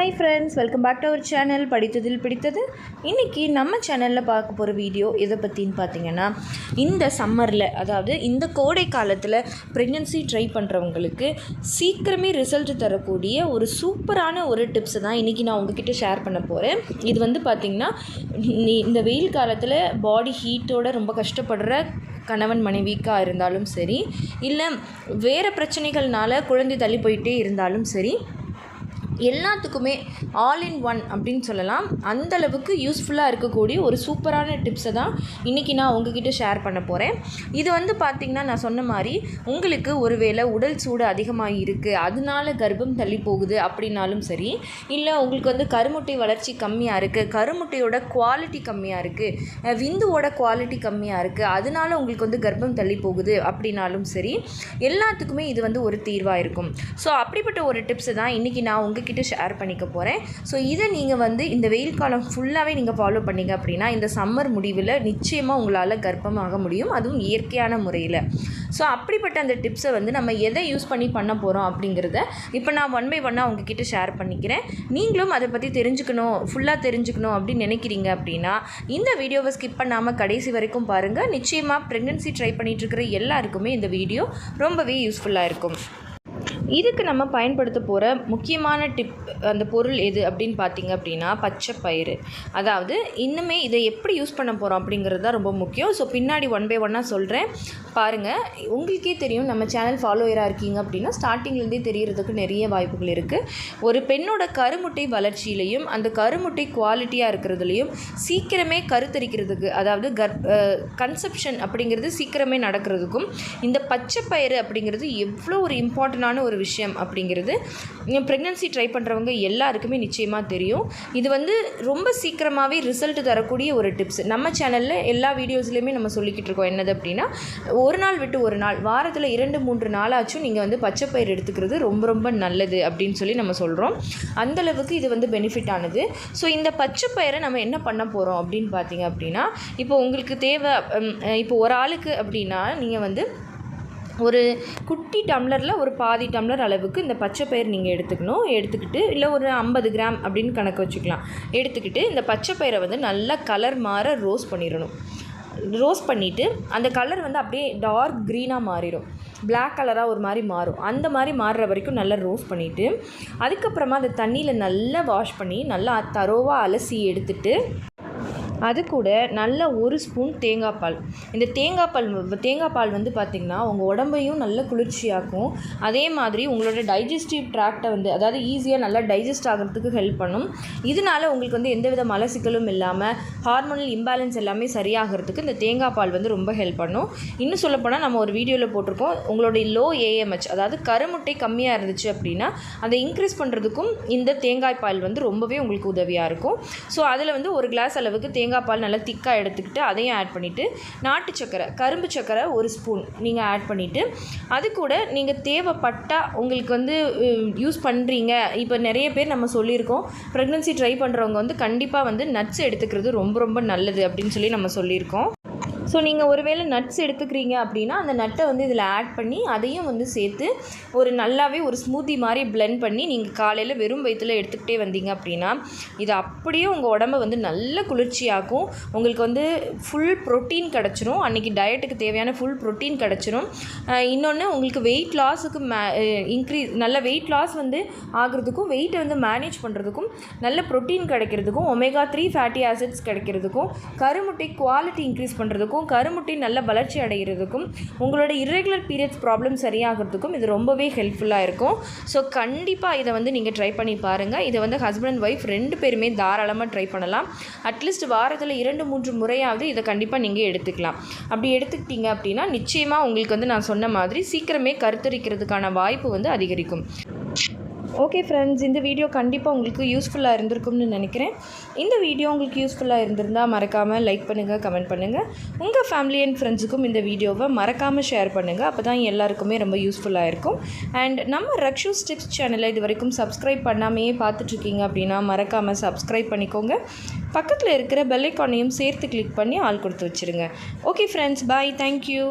Hi friends welcome back to our channel படித்ததில் பிடித்தது. இன்றைக்கி நம்ம சேனலில் பார்க்க போகிற வீடியோ எதை பற்றின்னு பார்த்தீங்கன்னா இந்த சம்மரில் அதாவது இந்த கோடை காலத்தில் ப்ரெக்னென்சி ட்ரை பண்ணுறவங்களுக்கு சீக்கிரமே ரிசல்ட் தரக்கூடிய ஒரு சூப்பரான ஒரு டிப்ஸை தான் இன்றைக்கி நான் உங்ககிட்ட ஷேர் பண்ண போகிறேன் இது வந்து பார்த்திங்கன்னா நீ இந்த வெயில் காலத்தில் பாடி ஹீட்டோட ரொம்ப கஷ்டப்படுற கணவன் மனைவிக்காக இருந்தாலும் சரி இல்லை வேறு பிரச்சனைகள்னால குழந்தை தள்ளி போயிட்டே இருந்தாலும் சரி எல்லாத்துக்குமே ஆல் இன் ஒன் அப்படின்னு சொல்லலாம். அந்த அளவுக்கு யூஸ்ஃபுல்லாக இருக்கக்கூடிய ஒரு சூப்பரான டிப்ஸை தான் இன்றைக்கி நான் உங்ககிட்ட ஷேர் பண்ண போகிறேன் இது வந்து பார்த்திங்கன்னா நான் சொன்ன மாதிரி உங்களுக்கு ஒருவேளை உடல் சூடு அதிகமாக இருக்குது அதனால கர்ப்பம் தள்ளி போகுது அப்படின்னாலும் சரி இல்லை உங்களுக்கு வந்து கருமுட்டை வளர்ச்சி கம்மியாக இருக்குது கருமுட்டையோட குவாலிட்டி கம்மியாக இருக்குது விந்துவோட குவாலிட்டி கம்மியாக இருக்குது அதனால உங்களுக்கு வந்து கர்ப்பம் தள்ளி போகுது அப்படின்னாலும் சரி எல்லாத்துக்குமே இது வந்து ஒரு தீர்வாக இருக்கும். ஸோ அப்படிப்பட்ட ஒரு டிப்ஸை தான் இன்றைக்கி நான் உங்ககிட்ட ஷேர் பண்ணிக்க போகிறேன் ஸோ இதை நீங்கள் வந்து இந்த வெயில் காலம் ஃபுல்லாகவே நீங்கள் ஃபாலோ பண்ணீங்க அப்படின்னா இந்த சம்மர் முடிவில் நிச்சயமாக உங்களால் கர்ப்பமாக முடியும். அதுவும் இயற்கையான முறையில். ஸோ அப்படிப்பட்ட அந்த டிப்ஸை வந்து நம்ம எதை யூஸ் பண்ணி பண்ண போகிறோம் அப்படிங்கிறத இப்போ நான் ஒன் பை ஒன்னாக உங்ககிட்ட ஷேர் பண்ணிக்கிறேன். நீங்களும் அதை பற்றி தெரிஞ்சுக்கணும் ஃபுல்லாக தெரிஞ்சுக்கணும் அப்படின்னு நினைக்கிறீங்க அப்படின்னா இந்த வீடியோவை ஸ்கிப் பண்ணாமல் கடைசி வரைக்கும் பாருங்கள் நிச்சயமாக ப்ரெக்னென்சி ட்ரை பண்ணிகிட்ருக்கிற எல்லாருக்குமே இந்த வீடியோ ரொம்பவே யூஸ்ஃபுல்லாக இருக்கும். இதுக்கு நம்ம பயன்படுத்த போகிற முக்கியமான டிப் அந்த பொருள் எது அப்படின்னு பார்த்தீங்க அப்படின்னா பச்சை பயிறு. அதாவது இன்னுமே இதை எப்படி யூஸ் பண்ண போகிறோம் அப்படிங்கிறது தான் ரொம்ப முக்கியம். ஸோ பின்னாடி ஒன் பை ஒன்னாக சொல்கிறேன் பாருங்கள் உங்களுக்கே தெரியும் நம்ம சேனல் ஃபாலோயராக இருக்கீங்க அப்படின்னா ஸ்டார்டிங்லேருந்தே தெரியறதுக்கு நிறைய வாய்ப்புகள் இருக்குது ஒரு பெண்ணோட கருமுட்டை வளர்ச்சியிலையும் அந்த கருமுட்டை குவாலிட்டியாக இருக்கிறதுலையும் சீக்கிரமே கருத்தரிக்கிறதுக்கு அதாவது கர் கன்செப்ஷன் அப்படிங்கிறது சீக்கிரமே நடக்கிறதுக்கும் இந்த பச்சை பயிறு அப்படிங்கிறது எவ்வளோ ஒரு இம்பார்ட்டண்டான ஒரு விஷயம் அப்படிங்கிறது ப்ரெக்னென்சி ட்ரை பண்ணுறவங்க எல்லாருக்குமே நிச்சயமாக தெரியும். இது வந்து ரொம்ப சீக்கிரமாகவே ரிசல்ட் தரக்கூடிய ஒரு டிப்ஸ் நம்ம சேனலில் எல்லா வீடியோஸ்லையுமே நம்ம சொல்லிக்கிட்டு இருக்கோம். என்னது அப்படின்னா ஒரு நாள் விட்டு ஒரு நாள் வாரத்தில் இரண்டு மூன்று நாளாச்சும் நீங்கள் வந்து பச்சைப்பயிர் எடுத்துக்கிறது ரொம்ப ரொம்ப நல்லது அப்படின்னு சொல்லி நம்ம சொல்கிறோம் அந்தளவுக்கு இது வந்து பெனிஃபிட் ஆனது. ஸோ இந்த பச்சைப்பயிரை நம்ம என்ன பண்ண போகிறோம் அப்படின்னு பார்த்தீங்க அப்படின்னா இப்போ உங்களுக்கு தேவை இப்போ ஒரு ஆளுக்கு அப்படின்னா நீங்கள் வந்து ஒரு குட்டி டம்ளரில் ஒரு பாதி டம்ளர் அளவுக்கு இந்த பச்சை பயிர் நீங்கள் எடுத்துக்கணும். எடுத்துக்கிட்டு இல்லை ஒரு ஐம்பது கிராம் அப்படின்னு கணக்கு வச்சுக்கலாம். எடுத்துக்கிட்டு இந்த பச்சை பயிரை வந்து நல்லா கலர் மாற ரோஸ் பண்ணிடணும். ரோஸ் பண்ணிவிட்டு அந்த கலர் வந்து அப்படியே டார்க் க்ரீனாக மாறிடும். பிளாக் கலராக ஒரு மாதிரி மாறும். அந்த மாதிரி மாறுற வரைக்கும் நல்லா ரோஸ் பண்ணிவிட்டு அதுக்கப்புறமா அந்த தண்ணியில் நல்லா வாஷ் பண்ணி நல்லா தரோவாக அலசி எடுத்துட்டு அது கூட நல்ல ஒரு ஸ்பூன் தேங்காய் பால். இந்த தேங்காய் பால் தேங்காய் பால் வந்து பார்த்திங்கன்னா உங்கள் உடம்பையும் நல்ல குளிர்ச்சியாக்கும். அதே மாதிரி உங்களோட டைஜஸ்டிவ் ட்ராக்டை வந்து அதாவது ஈஸியாக நல்லா டைஜஸ்ட் ஆகிறதுக்கு ஹெல்ப் பண்ணும். இதனால் உங்களுக்கு வந்து எந்தவித மலசிக்கலும் இல்லாமல் ஹார்மோனல் இம்பேலன்ஸ் எல்லாமே சரியாகிறதுக்கு இந்த தேங்காய் பால் வந்து ரொம்ப ஹெல்ப் பண்ணும். இன்னும் சொல்லப்போனால் நம்ம ஒரு வீடியோவில் போட்டிருக்கோம் உங்களுடைய லோ ஏஎம்ஹெச் அதாவது கருமுட்டை கம்மியாக இருந்துச்சு அப்படின்னா அதை இன்க்ரீஸ் பண்ணுறதுக்கும் இந்த தேங்காய் பால் வந்து ரொம்பவே உங்களுக்கு உதவியாக இருக்கும். ஸோ அதில் வந்து ஒரு கிளாஸ் அளவுக்கு தேங்காய் தேங்காய் பால் நல்லா திக்காக எடுத்துக்கிட்டு அதையும் ஆட் பண்ணிவிட்டு நாட்டு சக்கரை கரும்பு சக்கரை ஒரு ஸ்பூன் நீங்கள் ஆட் பண்ணிவிட்டு அது கூட நீங்கள் தேவைப்பட்டால் உங்களுக்கு வந்து யூஸ் பண்ணுறீங்க இப்போ நிறைய பேர் நம்ம சொல்லியிருக்கோம் ப்ரெக்னென்சி ட்ரை பண்ணுறவங்க வந்து கண்டிப்பாக வந்து நட்ஸ் எடுத்துக்கிறது ரொம்ப ரொம்ப நல்லது அப்படின்னு சொல்லி நம்ம சொல்லியிருக்கோம். ஸோ நீங்கள் ஒருவேளை நட்ஸ் எடுத்துக்கிறீங்க அப்படின்னா அந்த நட்டை வந்து இதில் ஆட் பண்ணி அதையும் வந்து சேர்த்து ஒரு நல்லாவே ஒரு ஸ்மூத்தி மாதிரி பிளெண்ட் பண்ணி நீங்கள் காலையில் வெறும் வயிற்றில் எடுத்துக்கிட்டே வந்தீங்க அப்படின்னா இது அப்படியே உங்கள் உடம்ப வந்து நல்ல குளிர்ச்சியாக்கும். உங்களுக்கு வந்து ஃபுல் ப்ரோட்டீன் கிடச்சிரும். அன்றைக்கி டயட்டுக்கு தேவையான ஃபுல் ப்ரோட்டீன் கிடச்சிரும். இன்னொன்று உங்களுக்கு வெயிட் லாஸுக்கு மே இன்க்ரீஸ் நல்ல வெயிட் லாஸ் வந்து ஆகிறதுக்கும் வெயிட்டை வந்து மேனேஜ் பண்ணுறதுக்கும் நல்ல ப்ரோட்டீன் கிடைக்கிறதுக்கும் ஒமேகா த்ரீ ஃபேட்டி ஆசிட்ஸ் கிடைக்கிறதுக்கும் கருமுட்டை குவாலிட்டி இன்க்ரீஸ் பண்ணுறதுக்கும் ஆகிறதுக்கும் கருமுட்டி நல்ல வளர்ச்சி அடைகிறதுக்கும் உங்களோட இர்ரெகுலர் பீரியட்ஸ் ப்ராப்ளம் சரியாகிறதுக்கும் இது ரொம்பவே ஹெல்ப்ஃபுல்லாக இருக்கும். ஸோ கண்டிப்பாக இதை வந்து நீங்கள் ட்ரை பண்ணி பாருங்கள் இதை வந்து ஹஸ்பண்ட் அண்ட் ஒய்ஃப் ரெண்டு பேருமே தாராளமாக ட்ரை பண்ணலாம். அட்லீஸ்ட் வாரத்தில் இரண்டு மூன்று முறையாவது இதை கண்டிப்பாக நீங்கள் எடுத்துக்கலாம். அப்படி எடுத்துக்கிட்டீங்க அப்படின்னா நிச்சயமாக உங்களுக்கு வந்து நான் சொன்ன மாதிரி சீக்கிரமே கருத்தரிக்கிறதுக்கான வாய்ப்பு வந்து அதிகரிக்கும். ஓகே ஃப்ரெண்ட்ஸ் இந்த வீடியோ கண்டிப்பாக உங்களுக்கு யூஸ்ஃபுல்லாக இருந்திருக்கும்னு நினைக்கிறேன். இந்த வீடியோ உங்களுக்கு யூஸ்ஃபுல்லாக இருந்திருந்தால் மறக்காமல் லைக் பண்ணுங்கள் கமெண்ட் பண்ணுங்கள் உங்கள் ஃபேமிலி அண்ட் ஃப்ரெண்ட்ஸுக்கும் இந்த வீடியோவை மறக்காமல் ஷேர் பண்ணுங்கள் அப்போ தான் எல்லாருக்குமே ரொம்ப யூஸ்ஃபுல்லாக இருக்கும். அண்ட் நம்ம ரக்ஷூ ஸ்டிப்ஸ் சேனலை இது வரைக்கும் சப்ஸ்கிரைப் பண்ணாமையே பார்த்துட்ருக்கீங்க அப்படின்னா மறக்காமல் சப்ஸ்கிரைப் பண்ணிக்கோங்க. பக்கத்தில் இருக்கிற பெல்லைக்கானையும் சேர்த்து கிளிக் பண்ணி ஆள் கொடுத்து வச்சுருங்க. Okay friends bye thank you